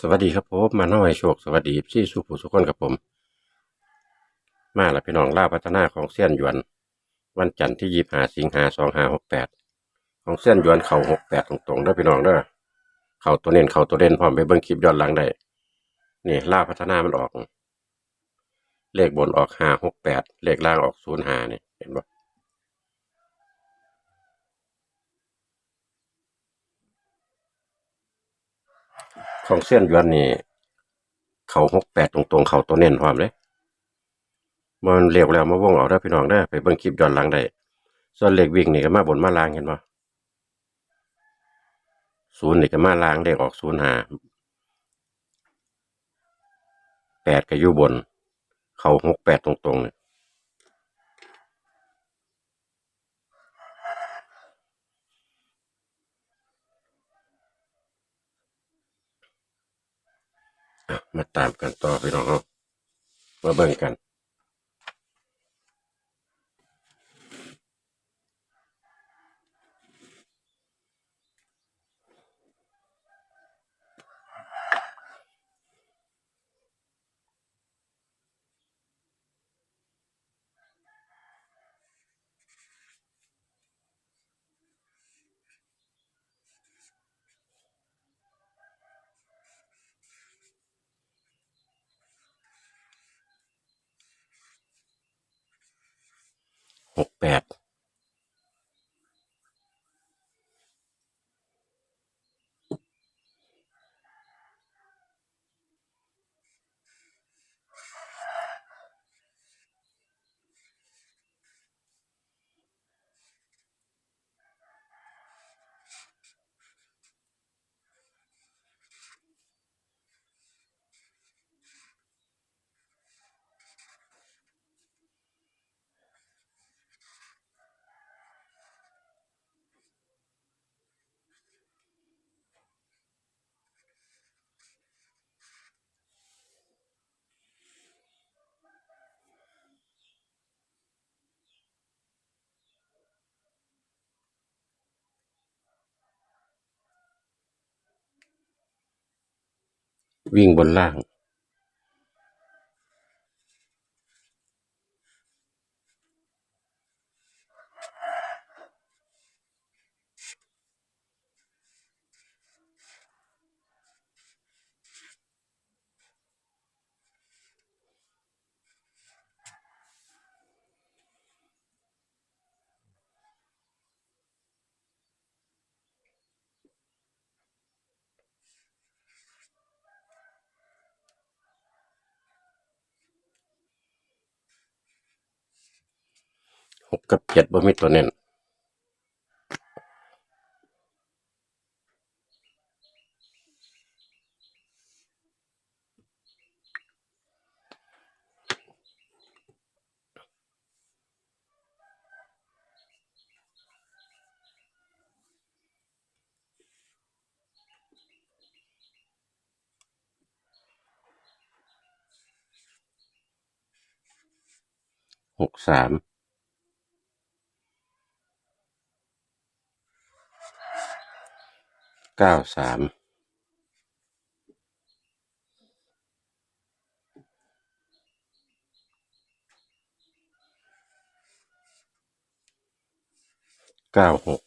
สวัสดีครับผมมาน้อยโชคสวัสดีพี่สุผู้สุขคนกับผม มาแล้วพี่น้องล่าพัฒนาของเส้ยนหยวน วันจันทร์ที่ยี่ห้าสิงหาสองห้าหกแปดของเส้ยนหยวนเข่าหกแปดตรงๆด้อพี่น้องเด้อเข่าตัวเน้นเข่าตัวเด่นพร้อมไปเบิ่งคลิปย้อนหลังได้นี่ล่าพัฒนามันออก เลขบนออกห้าหกแปดเลขล่างออกศูนย์ห้านี่เห็นบ่ ของเส้นยวนนี่เขาหกแปดตรงๆ เขาตัวเน้นพร้อมเลยมันเรียกแล้วมาวงออกได้พี่น้องได้ไปเบิ่งคลิปย้อนหลังได้ส่วนเหลขวิ่งนี่ก็มาบนมาลางเห็นบ่ศูนย์นี่ก็มาลางเลขออกศูนย์หาแปดก็อยู่บน เขาหกแปดตรงๆเนี่ย มาตามกันต่อพี่น้องเอามาเบิ่งกัน หกแปด วิ่งบนล่าง หกกับเจ็ดบ่มีตัวเน้นหกสาม เก้าสามเก้าหก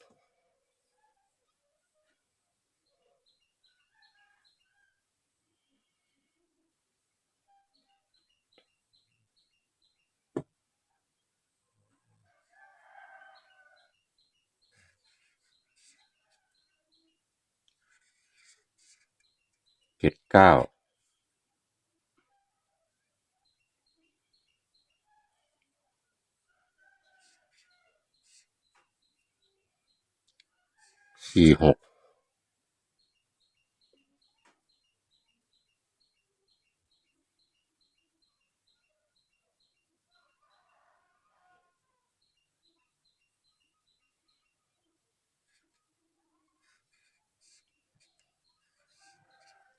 เจ็ดเก้าสี่หก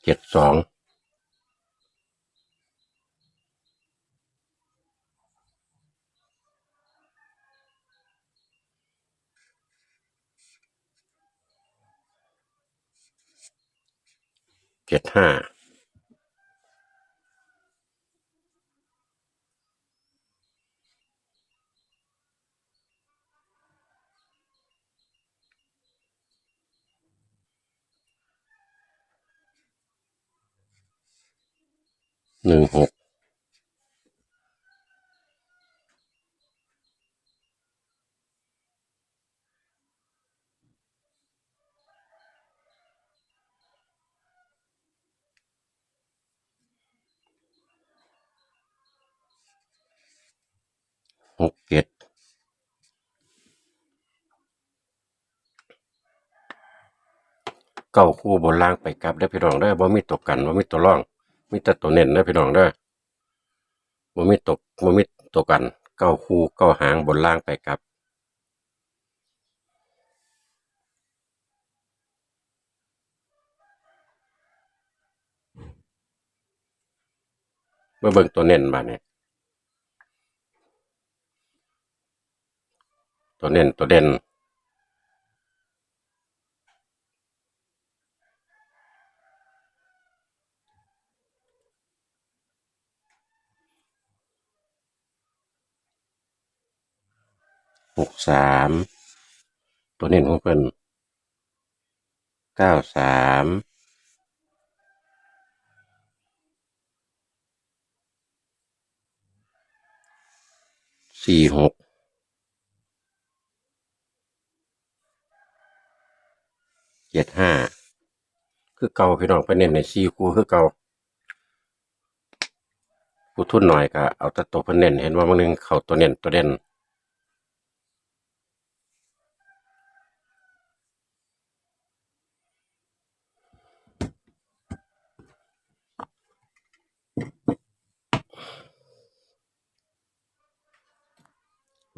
เจ็ดสองเจ็ดห้า หนึ่งหกหกเจ็ดเก้าคู่บนล่างไปกลับได้พี่น้องได้อบ่มีตัวกันบ่มีตัวร่อง มีแต่ตัวเน้นได้พี่น้องได้อบ่มีตกบ่มีตัวกัน เก้าคู่เก้าหางบนล่างไปกลับ เมื่อเบิ่งตัวเน้นมาเนี่ยตัวเน้นตัวเด่น หกสามตัวเน้นของเพิ่นเก้าสามสี่หกเจ็ดห้าคือเก่าพี่น้องไปเน้นในสี่คู่คือเก่าผู้ทุนหน่อยก็เอาแต่ตัวเพิ่นเน้นเห็นว่ามันนึงเขาตัวเน้นตัวเด่น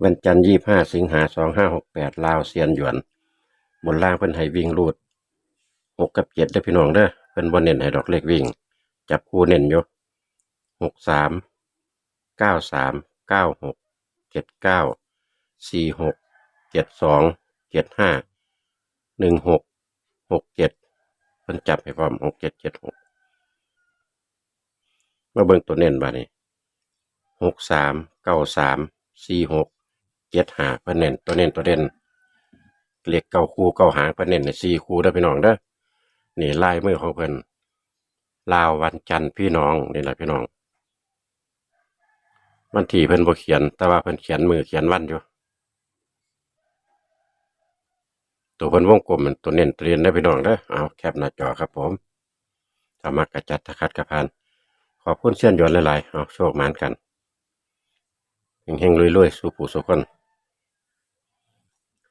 วันจันทร์ยี่ห้าสิงหาสองห้าหกแปดลาวเซียนหยวนบนล่างเพิ่นให้วิ่งรูดหกกับเจ็ดได้พี่น้องเด้อเพิ่นบ่เน้นให้ดอกเลขวิ่ง จับคู่เน้นอยู่หกสามเก้าสามเก้าหกเจ็ดเก้าสี่หกเจ็ดสองเจ็ดห้าหนึ่งหกหกเจ็ดเพิ่นจับให้พร้อมหกเจ็ดเจ็ดหกมาเบิ่งตัวเน้นบานี้หกสามเก้าสามสี่หก เจ็ดหาเพิ่นเน้นตัวเน้นตัวเด่นเลขเก้าคู่เก้าหางเพิ่นเน้นในสี่คู่เด้อพี่น้องเด้อนี่ลายมือของเพิ่นลาววันจันทร์พี่น้องนี่แหละพี่น้องวันที่เพิ่นบ่เขียน แต่ว่าเพิ่นเขียนมือเขียนวันอยู่ตัวเพิ่นวงกลมมันตัวเน้นตัวเรียนได้พี่น้องเด้อเอาแคปหน้าจอครับผมถ้ามักกระจัดตะคัดกระพานขอบคุณเส้นหยนหลายๆเอาโชคหมานกันเฮงๆรวยๆ สู่ผู้สุขคน